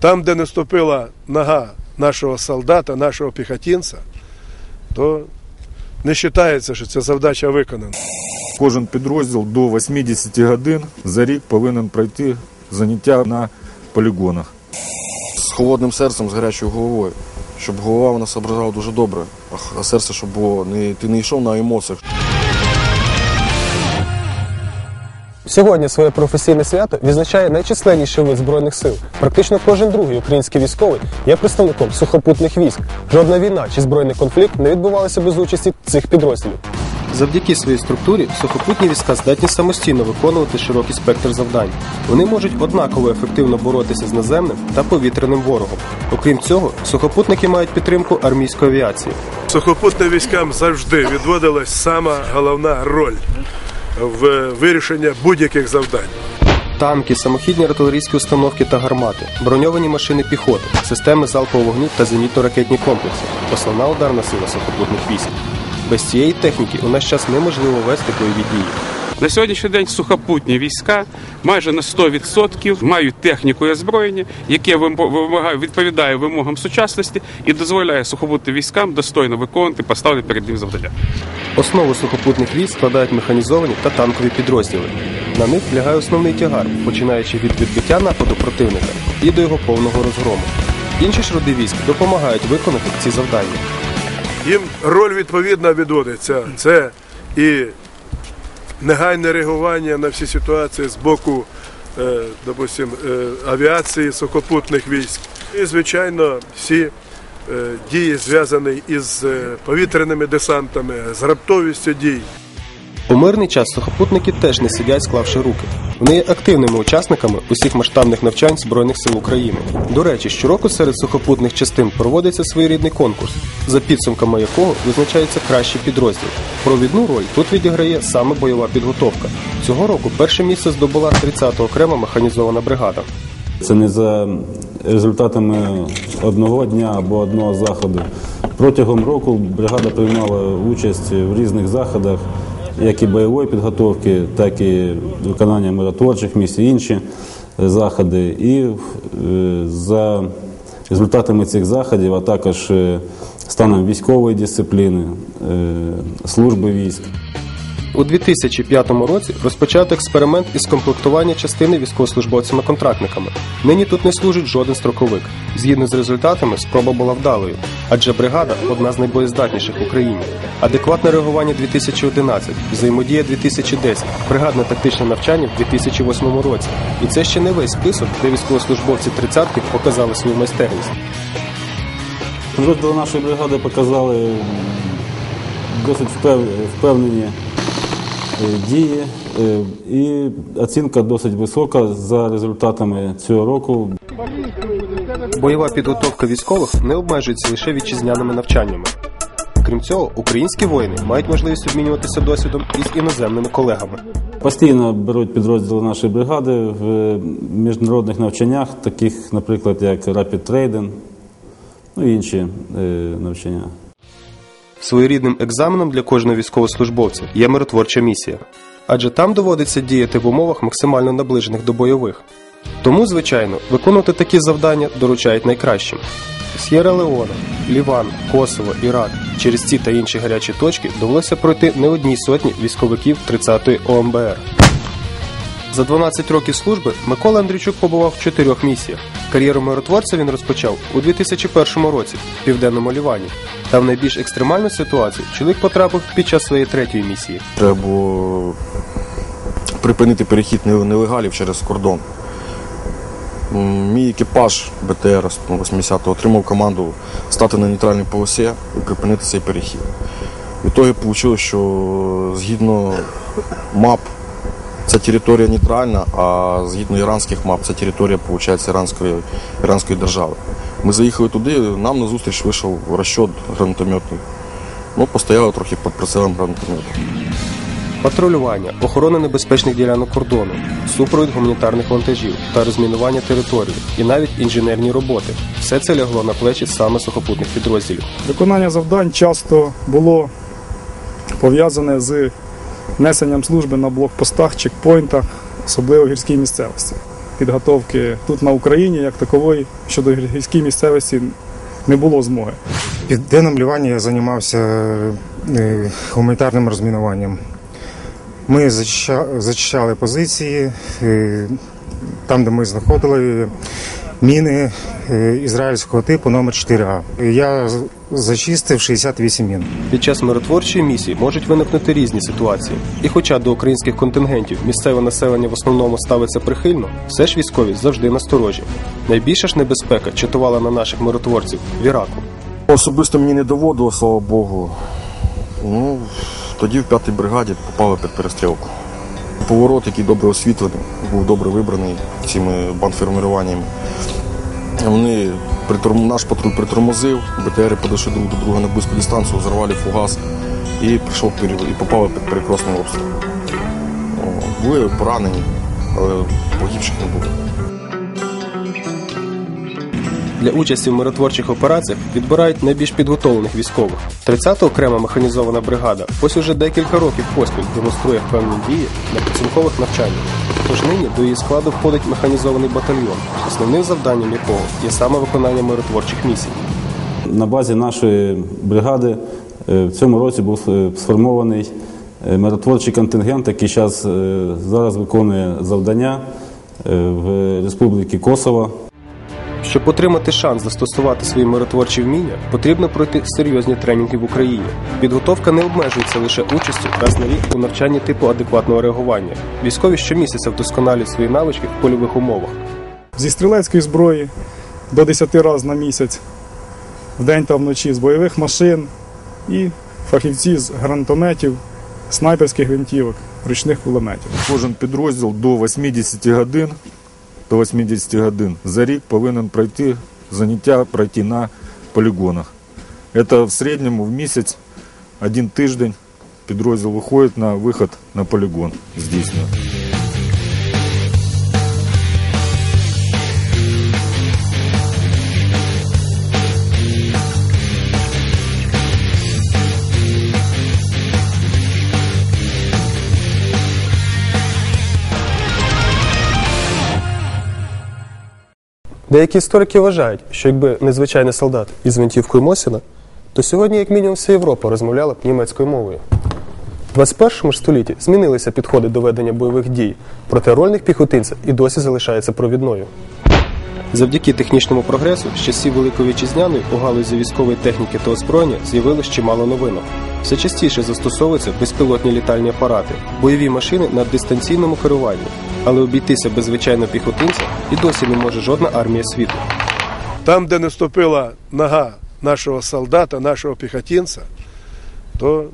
Там, де не ступила нога нашого солдата, нашого піхотинця, то не вважається, що ця завдача виконана. Кожен підрозділ до 80 годин за рік повинен пройти заняття на полігонах. з холодним серцем, з гарячою головою. Щоб голова вона соображала дуже добре, а а серце, щоб було не ти не йшов на емоціях. Сьогодні своє професійне свято відзначає найчисленніший вид збройних сил. Практично кожен другий український військовий є представником сухопутних військ. Жодна війна чи збройний конфлікт не відбувалися без участі цих підрозділів. Завдяки своїй структурі сухопутні війська здатні самостійно виконувати широкий спектр завдань. Вони можуть однаково ефективно боротися з наземним та повітряним ворогом. Окрім цього, сухопутники мають підтримку армійської авіації. Сухопутним військам завжди відводилась сама головна роль в вирішення будь-яких завдань. Танки, самохідні артилерійські установки та гармати, броньовані машини піхоти, системи залпового вогню та зенітно-ракетні комплекси основна ударна сила сухопутних військ. Без цієї техніки у наш час неможливо вести бойові дії. На сьогоднішній день сухопутні війська майже на 100% мають техніку і озброєння, яке вимагає, відповідає вимогам сучасності і дозволяє сухопутним військам достойно виконувати поставлені перед ним завдання. Основу сухопутних військ складають механізовані та танкові підрозділи. На них лягає основний тягар, починаючи від відбиття нападу противника і до його повного розгрому. Інші ж роди військ допомагають виконати ці завдання. Їм роль відповідна відводиться. Це і негайне реагування на всі ситуації з боку, е, допустим, е, авіації сухопутних військ. І, звичайно, всі е, дії зв'язані із повітряними десантами, з раптовістю дій. У мирний час сухопутники теж не сидять, склавши руки. Вони є активними учасниками усіх масштабних навчань Збройних сил України. До речі, щороку серед сухопутних частин проводиться своєрідний конкурс, за підсумками якого визначається кращий підрозділ. Провідну роль тут відіграє саме бойова підготовка. Цього року перше місце здобула 30-та окрема механізована бригада. Це не за результатами одного дня або одного заходу. Протягом року бригада приймала участь в різних заходах, як і бойової підготовки, так і виконання миротворчих місій, інші заходи. І е, за результатами цих заходів, а також е, станом військової дисципліни, е, служби військ. У 2005 році розпочато експеримент із комплектування частини військовослужбовцями-контрактниками. Нині тут не служить жоден строковик. Згідно з результатами, спроба була вдалою, адже бригада одна з найбоєздатніших в Україні. Адекватне реагування 2011, взаємодія 2010, бригадне тактичне навчання в 2008 році. І це ще не весь список, де військовослужбовці тридцятки показали свою майстерність. Підрозділи нашої бригади показали досить впевнені дії, е, і оцінка досить висока за результатами цього року. Бойова підготовка військових не обмежується лише вітчизняними навчаннями. Крім цього, українські воїни мають можливість обмінюватися досвідом із іноземними колегами. Постійно беруть підрозділи нашої бригади в міжнародних навчаннях, таких, наприклад, як Rapid Trading, ну і інші е, навчання. Своєрідним екзаменом для кожного військовослужбовця є миротворча місія, адже там доводиться діяти в умовах максимально наближених до бойових. Тому, звичайно, виконувати такі завдання доручають найкращим. С'єра Леона, Ліван, Косово, Ірак. Через ці та інші гарячі точки довелося пройти не одній сотні військовиків 30-ї ОМБР. За 12 років служби Микола Андрійчук побував в чотирьох місіях. Кар'єру миротворця він розпочав у 2001 році в південному Лівані. Та в найбільш екстремальну ситуацію чоловік потрапив під час своєї третьої місії. Треба було припинити перехід нелегалів через кордон. Мій екіпаж БТР 80-го отримав команду стати на нейтральній полосі і припинити цей перехід. В ітогі вийшло, що згідно мап це територія нейтральна, а згідно іранських мап це територія виходить, іранської, іранської держави. Ми заїхали туди, нам на зустріч вийшов розчот гранатометний. Ну, постояли трохи під прицелом гранатомету. Патрулювання, охорона небезпечних ділянок кордону, супровід гуманітарних вантажів та розмінування території, і навіть інженерні роботи. Все це лягло на плечі саме сухопутних підрозділів. Виконання завдань часто було пов'язане з несенням служби на блокпостах, чекпоінтах, особливо в гірській місцевості. підготовки тут на Україні, як такової, щодо гірській місцевості не було змоги. В південному Лівані я займався е, гуманітарним розмінуванням. Ми зачищали позиції е, там, де ми знаходили міни е, ізраїльського типу номер 4А. Я з- зачистив 68 мін. Під час миротворчої місії можуть виникнути різні ситуації. І хоча до українських контингентів місцеве населення в основному ставиться прихильно, все ж військові завжди насторожі. Найбільша ж небезпека чатувала на наших миротворців в Іраку. Особисто мені не доводило, слава Богу. Ну, тоді в п'ятій бригаді попали під перестрілку. Поворот, який добре освітлений, був добре вибраний цими бандформуваннями. Вони приторм... наш патруль притормозив, БТРи подошли друг до друга на близьку дистанцію, взорвали фугас і прийшов і попали під перекресний обстріл. Були поранені, але погибших не було. Для участі в миротворчих операціях відбирають найбільш підготовлених військових. 30-та окрема механізована бригада ось уже декілька років поспіль демонструє певні дії на підсумкових навчаннях. Тож нині до її складу входить механізований батальйон, основним завданням якого є саме виконання миротворчих місій. На базі нашої бригади е, в цьому році був е, сформований е, миротворчий контингент, який зараз, виконує завдання в Республіці Косово. Щоб отримати шанс застосувати свої миротворчі вміння, потрібно пройти серйозні тренінги в Україні. Підготовка не обмежується лише участю раз на рік у навчанні типу адекватного реагування. Військові щомісяця вдосконалюють свої навички в польових умовах. Зі стрілецької зброї до 10 разів на місяць, вдень та вночі з бойових машин і фахівці з гранатометів, снайперських гвинтівок, ручних кулеметів. Кожен підрозділ до 80 годин, до 80 годин за рік повинен пройти заняття пройти на полігонах. Це в середньому в місяць один тиждень підрозділ виходить на виход на полігон здійснює. Деякі історики вважають, що якби незвичайний солдат із вінтівкою Мосіна, то сьогодні, як мінімум, вся Європа розмовляла б німецькою мовою. У 21 ж столітті змінилися підходи до ведення бойових дій, проте роль них піхотинця і досі залишається провідною. Завдяки технічному прогресу з часів Великої Вітчизняної у галузі військової техніки та озброєння з'явилось чимало новинок. Все частіше застосовуються безпілотні літальні апарати, бойові машини на дистанційному керуванні, але обійтися без звичайного піхотинця і досі не може жодна армія світу. Там, де не ступила нога нашого солдата, нашого піхотинця, то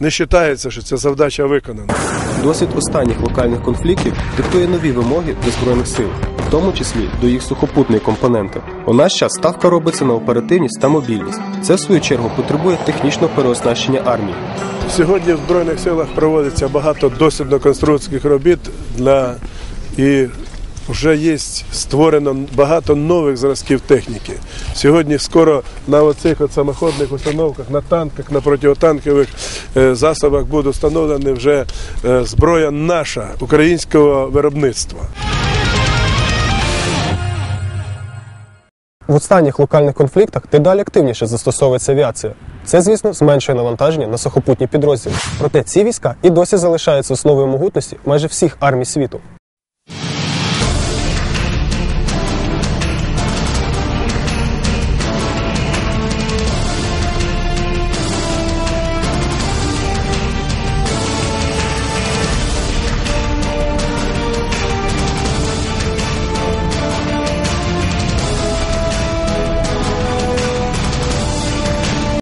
не вважається, що ця завдача виконана. Досвід останніх локальних конфліктів диктує нові вимоги до збройних сил, в тому числі до їх сухопутної компоненти. У наш час ставка робиться на оперативність та мобільність. Це в свою чергу потребує технічного переоснащення армії. Сьогодні в Збройних силах проводиться багато дослідно-конструкторських робіт для і вже є створено багато нових зразків техніки. Сьогодні скоро на оцих от самоходних установках, на танках, на протитанкових е, засобах буде встановлена вже е, зброя наша українського виробництва. В останніх локальних конфліктах дедалі активніше застосовується авіація. Це, звісно, зменшує навантаження на сухопутні підрозділи. Проте ці війська і досі залишаються основою могутності майже всіх армій світу.